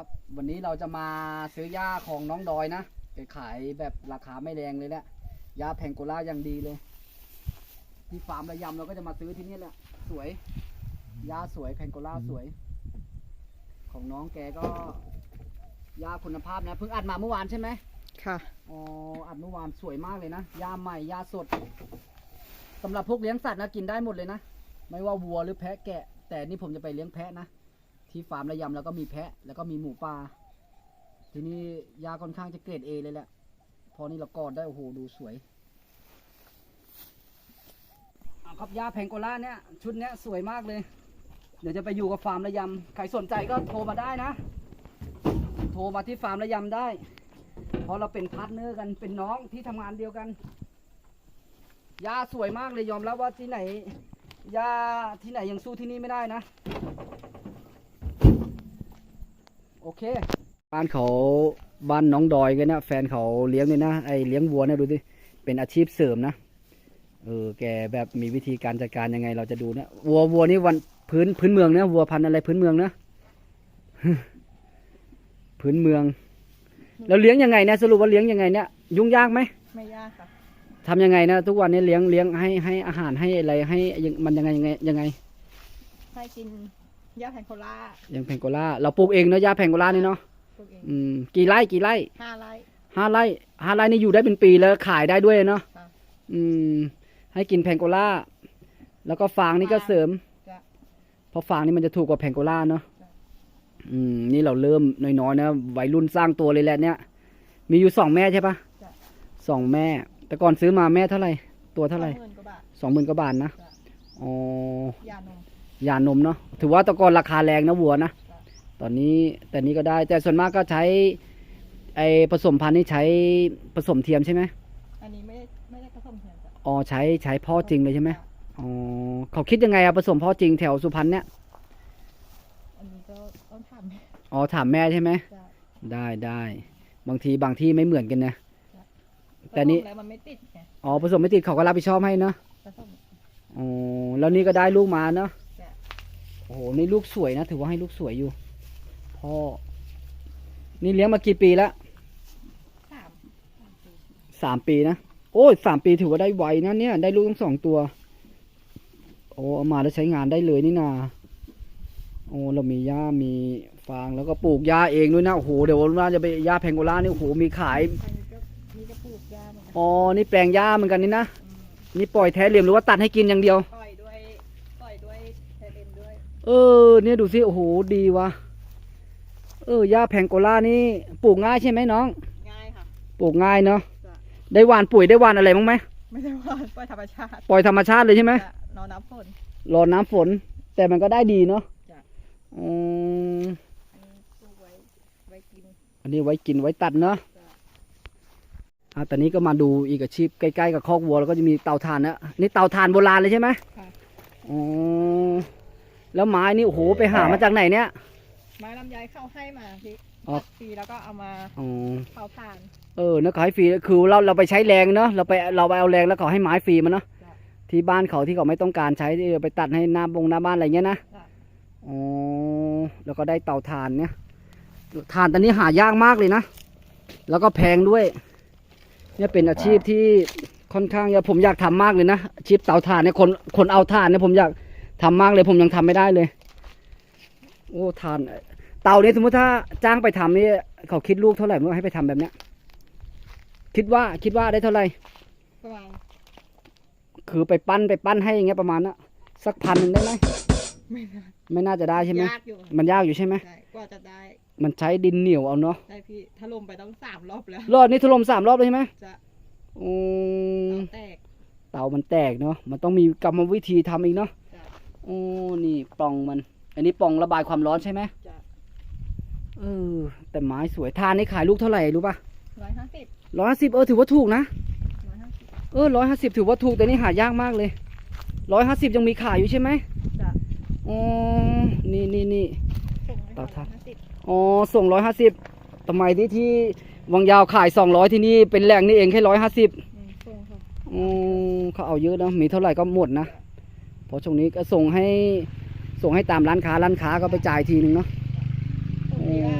ครับ วันนี้เราจะมาซื้อหญ้าของน้องดอยนะแกขายแบบราคาไม่แรงเลยแหละหญ้าแพงโกล่าอย่างดีเลย ที่ฟาร์มระยำเราก็จะมาซื้อที่นี่แหละ สวยหญ้าสวยแพงโกล่าสวย ของน้องแกก็หญ้าคุณภาพนะเพิ่งอัดมาเมื่อวานใช่ไหมค่ะอ๋ออัดเมื่อวานสวยมากเลยนะหญ้าใหม่หญ้าสดสำหรับพวกเลี้ยงสัตว์นะกินได้หมดเลยนะไม่ว่าวัวหรือแพะแกะ แต่นี่ผมจะไปเลี้ยงแพะนะ ที่ฟาร์มระยำแล้วก็มีแพะ แล้วก็มีหมูป่าทีนี้ยาค่อนข้างจะเกรดเอเลยแหละ พอนี่เรากอดได้โอ้โหดูสวยครับยาแพงโกล่าเนี่ย ชุดเนี้ยสวยมากเลย เดี๋ยวจะไปอยู่กับฟาร์มระยำใครสนใจก็โทรมาได้นะ โทรมาที่ฟาร์มระยำได้ เพราะเราเป็นพาร์ทเนอร์กันเป็นน้องที่ทำงานเดียวกันยาสวยมากเลยยอมรับว่าที่ไหนยาที่ไหนยังสู้ที่นี่ไม่ได้นะ เค บ้านเขาบ้านน้องดอยกันนะแฟนเขาเลี้ยงเนี่ยนะไอเลี้ยงวัวเนี่ยดูดิเป็นอาชีพเสริมนะเออแกแบบมีวิธีการจัดการยังไง เราจะดูนะวัววัวนี่วันพื้นพื้นเมืองนะวัวพันธุ์อะไรพื้นเมืองนะพื้นเมือง แล้วเลี้ยงยังไงเนี่ยสรุปว่าเลี้ยงยังไงเนี่ยยุ่งยากไหมไม่ยากค่ะทำยังไงนะทุกวันนี้เลี้ยงเลี้ยงให้ให้อาหารให้อะไรให้ยังมันยังไงยังไงยังไงให้กิน หญ้าแพนโคล่ายังแพงโกล่าเราปลูกเองเนาะยาแพงโกล่านี่เนาะปลูกเองอืมกี่ไร่กี่ไร่ห้าไร่ ห้าไร่ห้าไร่นี่อยู่ได้เป็นปีแล้วขายได้ด้วยเนาะค่ะอืม ให้กินแพงโกล่าแล้วก็ฟางนี่ก็เสริมจ้ะ เพราะฟางนี่มันจะถูกกว่าแพงโกล่าเนาะจ้ะอืมนี่เราเริ่มน้อยๆนะวัยรุ่นสร้างตัวเลยแหละเนี่ย มีอยู่สองแม่ใช่ปะจ้ะ สองแม่ แต่ก่อนซื้อมาแม่เท่าไหร่ตัวเท่าไหร่สองหมื่นกว่าบาทสองหมื่นกว่าบาทนะจ้ะอ๋อ ยานม ยานมเนาะถือว่าแตะกอนราคาแรงนะวัวนะจ้ะตอนนี้แต่นี้ก็ได้ แต่ส่วนมากก็ใช้ไอผสมพันธุ์นี่ใช้ผสมเทียมใช่ไหมอันนี้ไม่ได้ไม่ได้ผสมเทียมจ้ะอ๋อใช้ใช้พ่อจริงเลยใช่ไหมจ้ะอ๋อเขาคิดยังไงอะผสมพ่อจริงแถวสุพรรณเนี่ยอันนี้ก็ต้องทำอ๋อถามแม่ใช่ไหมจ้ะได้ได้บางทีบางที่ไม่เหมือนกันนะ แต่นี่ผสมแล้วมันไม่ติดไงอ๋อผสมไม่ติดเขาก็รับผิดชอบให้เนาะผสมอ๋อแล้วนี่ก็ได้ลูกมาเนาะจ้ะ โอ้โห นี่ลูกสวยนะ ถือว่าให้ลูกสวยอยู่ พ่อ นี่เลี้ยงมากี่ปีแล้วสามสามปีสามปีนะ โอ้ยสามปีถือว่าได้ไวนะเนี่ย ได้ลูกทั้งสองตัว โอ้เอามาแล้วใช้งานได้เลยนี่นา โอ้เรามีหญ้ามีฟางแล้วก็ปลูกหญ้าเองด้วยนะ โอ้โห เดี๋ยวน่าจะไปหญ้าแพงโกล่านี่โอ้โห มีขาย อันนี้ก็นี่ก็ปลูกหญ้าเหมือนกันอ๋อ นี่แปลงหญ้าเหมือนกันนี่นะอืมนี่ปล่อยแท้เหลี่ยมหรือว่าตัดให้กินอย่างเดียวป เออ เนี่ยดูสิโอ้โหดีวะเออหญ้าแพงโกล่านี่ปลูกง่ายใช่ไหมน้อง ง่ายค่ะ ปลูกง่ายเนาะจ้ะได้หว่านปุ๋ยได้หว่านอะไรบ้างไหมไม่ได้ว่าปล่อยธรรมชาติปล่อยธรรมชาติเลยใช่ไหมจะนอนน้ำฝนรอน้ำฝน แต่มันก็ได้ดีเนาะจ้ะอืมอันนี้ปลูกไว้ไว้กินอันนี้ไว้กินไว้ตัดเนาะจ้ะอะตอนนี้ก็มาดูอีกอาชีพใกล้ๆกับคอกวัวแล้วก็จะมีเตาถ่านนะนี่เตาถ่านโบราณเลยใช่ไหมค่ะอ๋อ แล้วไม้นี่โอ้โหไปหามาจากไหนเนี่ย ไม้ลำไยเข้าให้มาพี่อ๋อ ตัดฟรีแล้วก็เอามาอ๋อเผาถ่าน เออนะขายฟรีคือเราเราไปใช้แรงเนาะเราไปเราไปเอาแรงแล้วเขาให้ไม้ฟรีมาเนาะจ้ะที่บ้านเขาที่เขาไม่ต้องการใช้ที่ไปตัดให้หน้าบงหน้าบ้านอะไรเงี้ยนะจ้ะ อ๋อแล้วก็ได้เตาถ่านเนี่ยถ่านตอนนี้หายากมากเลยนะ แล้วก็แพงด้วย เนี่ยเป็นอาชีพที่ค่อนข้างจะผมอยากทำมากเลยนะอาชีพเตาถ่านเนี่ยคนคนเอาถ่านเนี่ยผมอยาก ทำมากเลยผมยังทำไม่ได้เลย โอ้ถ่านเตาเนี่ยสมมติถ้าจ้างไปทำนี่เขาคิดลูกเท่าไหร่เมื่อให้ไปทำแบบเนี้ย คิดว่าคิดว่าได้เท่าไหร่ประมาณคือไปปั้นไปปั้นให้อย่างเงี้ยประมาณนะสักพันหนึ่งได้ไหมไม่นานไม่น่าจะได้ใช่ไหมยากอยู่มันยากอยู่ใช่ไหมใช่กว่าจะได้ มันใช้ดินเหนียวเอาเนาะได้พี่ถล่มไปต้องสามรอบแล้วรอบนี้ถล่มสามรอบเลยใช่ไหมจะอืมเตาแตกเตามันแตกเนาะมันต้องมีกรรมวิธีทำอีกเนาะจะ โอ้นี่ปล่องมัน อันนี้ปล่องระบายความร้อนใช่ไหมจะเออ แต่ไม้สวยทานนี่ขายลูกเท่าไหร่รู้ป่ะร้อยห้าสิบร้อยห้าสิบเออถือว่าถูกนะ ร้อยห้าสิบ เออร้อยห้าสิบถือว่าถูกแต่นี่หายากมากเลยร้อยห้าสิบยังมีขายอยู่ใช่ไหมจะอ๋อ นี่นี่นี่ ส่งให้เตาถ่านร้อยห้าสิบอ๋อส่งร้อยห้าสิบทำไมที่ที่วังยาวขายสองร้อยที่นี่เป็นแหล่งนี่เองแค่ร้อยห้าสิบอืมส่งค่ะอืมเขาเอาเยอะนะมีเท่าไหร่ก็หมดนะ เพราะช่วงนี้ก็ส่งให้ส่งให้ตามร้านค้าร้านค้าก็ไปจ่ายทีนึงเนาะส่งดีว่า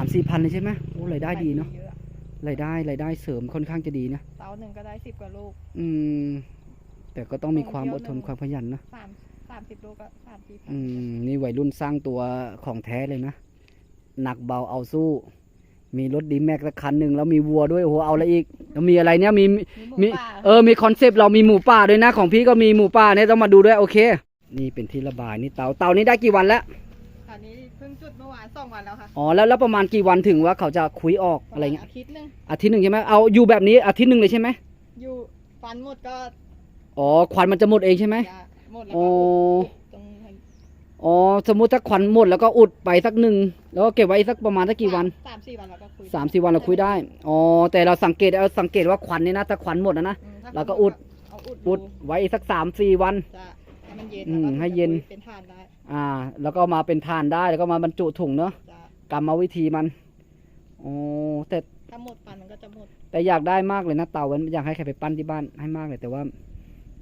ามสี่พันเลยใช่ไหมโอ้รายได้ดีเนาะยอรายได้รายได้เสริมค่อนข้างจะดีนะเตาหนึ่งก็ได้สิบกว่าลูก อืม แต่ก็ต้องมีความเที่อยวดทนหนึ่งความขยันนะสามสามสิบลูกก็สามสี่พันอืม นี่วัยรุ่นสร้างตัวของแท้เลยนะ หนักเบาเอาสู้ มีรถดีแม็กสักคันหนึ่งแล้วมีวัวด้วยโอ้โหเอาอะไรอีกแล้วมีอะไรเนี่ยมีมีหมีมูป่าเออมีคอนเซปต์เรามีหมูป่าด้วยนะของพี่ก็มีหมูป่าเนี่ยต้องมาดูด้วยโอเค นี่เป็นที่ระบายนี่เตาเตานี้ได้กี่วันแล้วตอนนี้เพิ่งจุดเมื่อวานสองวันแล้วค่ะอ๋อแล้วแล้วประมาณกี่วันถึงว่าเขาจะคุยออกอะไรเงี้ยอาทิตย์หนึงอาทิตย์หนึ่งใช่ไหมเอาอยู่แบบนี้อาทิตย์หนึ่งเลยใช่ไหมอยู่ฟันหมดก็อ๋อควันมันจะหมดเองใช่ไหมยาหมดแล้ว อ๋อสมมุติถ้าควันหมดแล้วก็อุดไปสักหนึ่งแล้วก็เก็บไว้สักประมาณสักกี่วันสามสี่วันเราก็คุยสามสี่วันเราคุยได้อ๋อแต่เราสังเกตเอาสังเกตว่าควันนี่นะถ้าควันหมดนะนะอืมถ้าเราก็อุดเอาอุดอุดไว้สักสามสี่วัน จะให้มันเย็นอืมแล้วก็ให้เย็นคุเป็นทานได้อ่า แล้วก็มาเป็นทานได้แล้วก็มาบรรจุถุงเนาะจะกรรมวิธีมันอ๋อแต่ถ้าหมดฟันมันก็จะหมดแต่อยากได้มากเลยนะเตาวันอยากให้ใครไปปั้นที่บ้านให้มากเลยแต่ว่า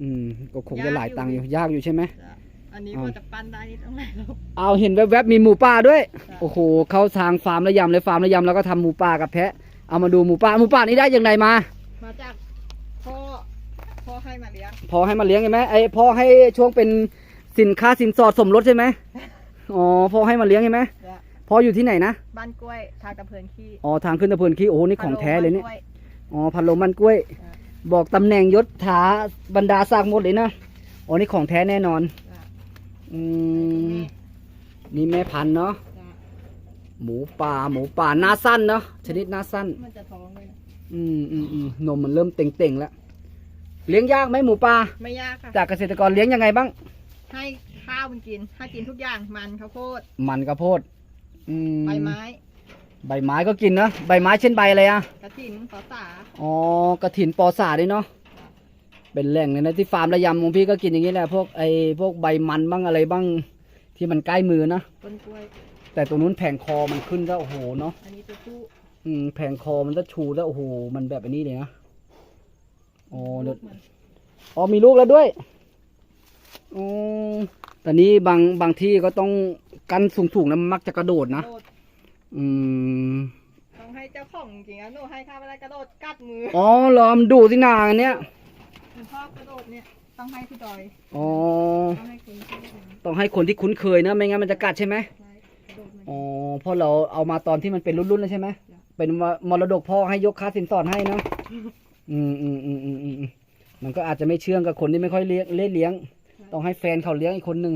อืมก็คงจะหลายตังค์อยู่ยากอยู่ใช่ไหม จะ อันนี้เอาก็จะปั้นได้นี่ต้องไหนแล้วเอาเห็นแวบๆมีหมูป่าด้วยจ้ะโอ้โหเข้าทางฟาร์มระยำเลยฟาร์มระยำแล้วก็ทำหมูป่ากับแพะ เอามาดูหมูป่าหมูป่านี่ได้ยังไงมา มาจากพ่อพ่อให้มาเลี้ยงพอให้มาเลี้ยงใช่ไหมไอ้พ่อให้ช่วงเป็นสินค้าสินสอดสมรสใช่ไหมอ๋อพ่อให้มาเลี้ยงใช่ไหมจะพ่ออยู่ที่ไหนนะบ้านกล้วยทางตะเพินขี้อ๋อทางขึ้นตะเพินขี้โอ้โหนี่ของแท้เลยเนี่ยบ้ากว อ๋อพันโลมันกล้วย จ้ะ บอกตำแหน่งยศถาบรรดาศักดิ์หมดเลยนะอ๋อนี่ของแท้แน่นอนจ้ะ อืมนี่แม่พันธุ์เนาะจ้ะหมูป่าหมูป่าหน้าสั้นเนาะชนิดหน้าสั้น มันจะท้องเลยนะอืมอืมอืมนมมันเริ่มเต่งๆแล้วเลี้ยงยากไหมหมูป่าไม่ยากค่ะ จากเกษตรกรเลี้ยงยังไงบ้าง ให้ข้าวมันกิน ให้กินทุกอย่างมันข้าวโพดมันกระโพดอืมใบไม้ใบไม้ก็กินนะใบไม้เช่นใบอะไรอะกระถินสาสาอ๋อกระถินปอสาด้วยเนาะ เป็นแหล่งเลยนะที่ฟาร์มระยำของพี่ก็กินอย่างนี้แหละพวกไอ้พวกใบมันบ้างอะไรบ้างที่มันใกล้มือนะต้นกล้วย แต่ตรงนู้นแผงคอมันขึ้นแล้วโอ้โหเนาะอันนี้ตัวผู้อืมแผงคอมันจะชูแล้วโอ้โหมันแบบอันนี้เลยนะอ๋อเดี๋ยวลูกมันอ๋อมีลูกแล้วด้วยอ๋อตอนนี้บางบางที่ก็ต้องกันสูงๆนะมันมักจะกระโดดนะโดดอืมต้องให้เจ้าของจริงๆนะหนูให้ข้าวไม่ได้กระโดดกัดมืออ๋อเหรอมันดูสินาอันเนี้ย คุณพ่อกระโดดเนี่ยต้องให้พี่ดอยอ๋อ ต้องให้คุณที่นะต้องให้คนที่คุ้นเคยนะ ไม่งั้นมันจะกัดใช่ไหมใช่กระโดดมันอ๋อเพราะเราเอามาตอนที่มันเป็นรุ่นๆแล้วใช่ไหมจ้ะเป็นมมรดกพ่อให้ยกค่าสินสอดให้เนอะอืมอืมอืมอืมอืมอืมมันก็อาจจะไม่เชื่องกับคนที่ไม่ค่อยเลี้ยงเล่นเลี้ยง ต้องให้แฟนเขาเลี้ยงอีกคนหนึ่ง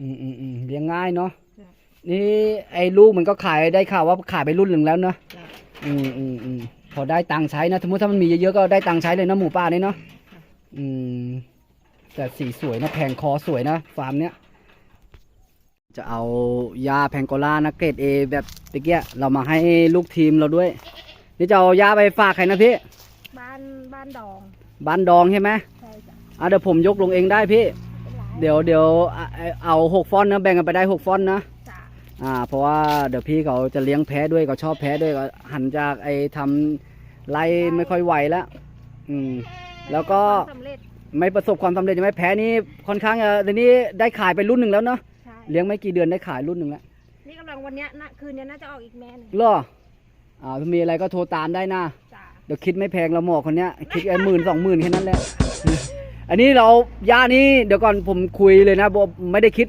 อืมอืมอืมเลี้ยงง่ายเนาะจ้ะนี่ไอ้ลูกมันก็ขายได้ข่าวว่าขายไปรุ่นหนึ่งแล้วเนาะจ้ะอืมอืมอืม พอได้ตังค์ใช้นะสมมติถ้ามันมีเยอะๆก็ได้ตังค์ใช้เลยนะหมูป่านี่เนาะอืมแต่สีสวยนะแผงคอสวยนะฟาร์มเนี้ยจะเอายาแพงโกล่านะเกรดเอแบบตะเกียเรามาให้ลูกทีมเราด้วย นี่จะเอายาไปฝากใครนะพี่บ้านบ้านดองบ้านดองใช่ไหมใช่จ้ะอะเดี๋ยวผมยกลงเองได้พี่ เป็นไร เดี๋ยวเดี๋ยวอะเอาเอาหกฟอนต์นะแบ่งกันไปได้หกฟอนต์นะจ้ะ อ่าเพราะว่าเดี๋ยวพี่เขาจะเลี้ยงแพ้ด้วยเขาชอบแพ้ด้วยก็หันจากไอ้ทำไล่ไม่ค่อยไหวแล้วอืมแล้วก็สำเร็จไม่ประสบความสำเร็จใช่ไหมแพ้นี่ค่อนข้างเออเดี๋ยวนี้ได้ขายไปรุ่นหนึ่งแล้วเนาะใช่เลี้ยงไม่กี่เดือนได้ขายรุ่นหนึ่งแล้วนี่กำลังวันเนี้ยนะคืนเนี้ยน่าจะออกอีกแม่หนึงเหรออ่าถ้ามีอะไรก็โทรตามได้นะ จ้าเดี๋ยวคิดไม่แพงเราหมอคนเนี้ยคิดไอ้หมื่นสองหมื่นแค่นั้นแหละ อันนี้เราย่านี่เดี๋ยวก่อนผมคุยเลยนะบอกไม่ได้คิด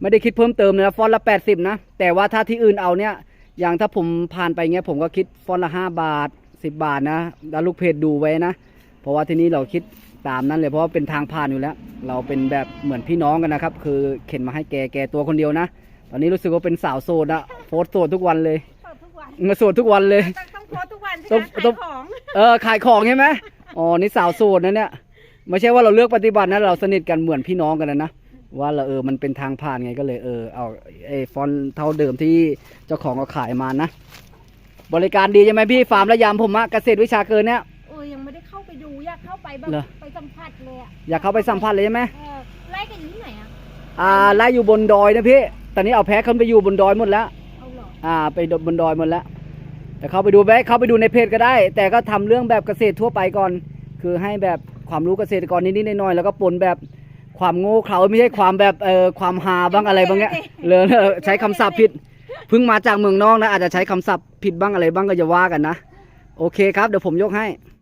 ไม่ได้คิดเพิ่มเติมเลยนะฟอนต์ละแปดสิบนะ แต่ว่าถ้าที่อื่นเอาเนี่ย อย่างถ้าผมผ่านไปเงี้ยผมก็คิดฟอนต์ละห้าบาทสิบบาทนะแล้วลูกเพจดูไว้นะ เพราะว่าที่นี้เราคิดตามนั้นเลยเพราะว่าเป็นทางผ่านอยู่แล้ว เราเป็นแบบเหมือนพี่น้องกันนะครับ คือเข็นมาให้แกแกตัวคนเดียวนะ ตอนนี้รู้สึกว่าเป็นสาวโสดอะโพสต์โสดทุกวันเลยเปิดทุกวันมาโสดทุกวันเลย ต้องต้องโพสต์ทุกวันใช่ต้ไหองมต้ขาองยของเออขายของใช่ไหมอ๋อนี่สาวโสดนะเนี่ยไม่ใช่ว่าเราเลือกปฏิบัตินะเราสนิทกันเหมือนพี่น้องกันนะนะ ว่าเราเออมันเป็นทางผ่านไงก็เลยเออเอาไอ้ฟอนต์เท่าเดิมที่เจ้าของเขาขายมานะ บริการดีใช่ไหมพี่ฟาร์มระยำผมอะเกษตรวิชาเกินเนี่ยเออยังไม่ได้เข้าไปดูอยากเข้าไปแบบเหรอ ไปสัมผัสเลยอะอยากเข้าไปสัมผัสเลยใช่ไหมเออไล่กันอยู่ที่ไหนอะอ่าไล่อยู่บนดอยนะพี่ตอนนี้เอาแพ้ขึ้นไปอยู่บนดอยหมดแล้ว เอาเหรออ่าไปบนดอยหมดแล้ว แต่เข้าไปดูแบเข้าไปดูในเพจก็ได้ แต่ก็ทำเรื่องแบบเกษตรทั่วไปก่อน คือให้แบบความรู้เกษตรกรนิดๆหน่อยๆแล้วก็ปนแบบ ความโง่เขลาไม่ใช่ความแบบเอ่อความฮาบ้างอะไรบ้างเนี้ยเลยใช้คำศัพท์ผิดเพิ่งมาจากเมืองนอกนะอาจจะใช้คำศัพท์ผิดบ้างอะไรบ้างก็จะว่ากันนะ โอเคครับเดี๋ยวผมยกให้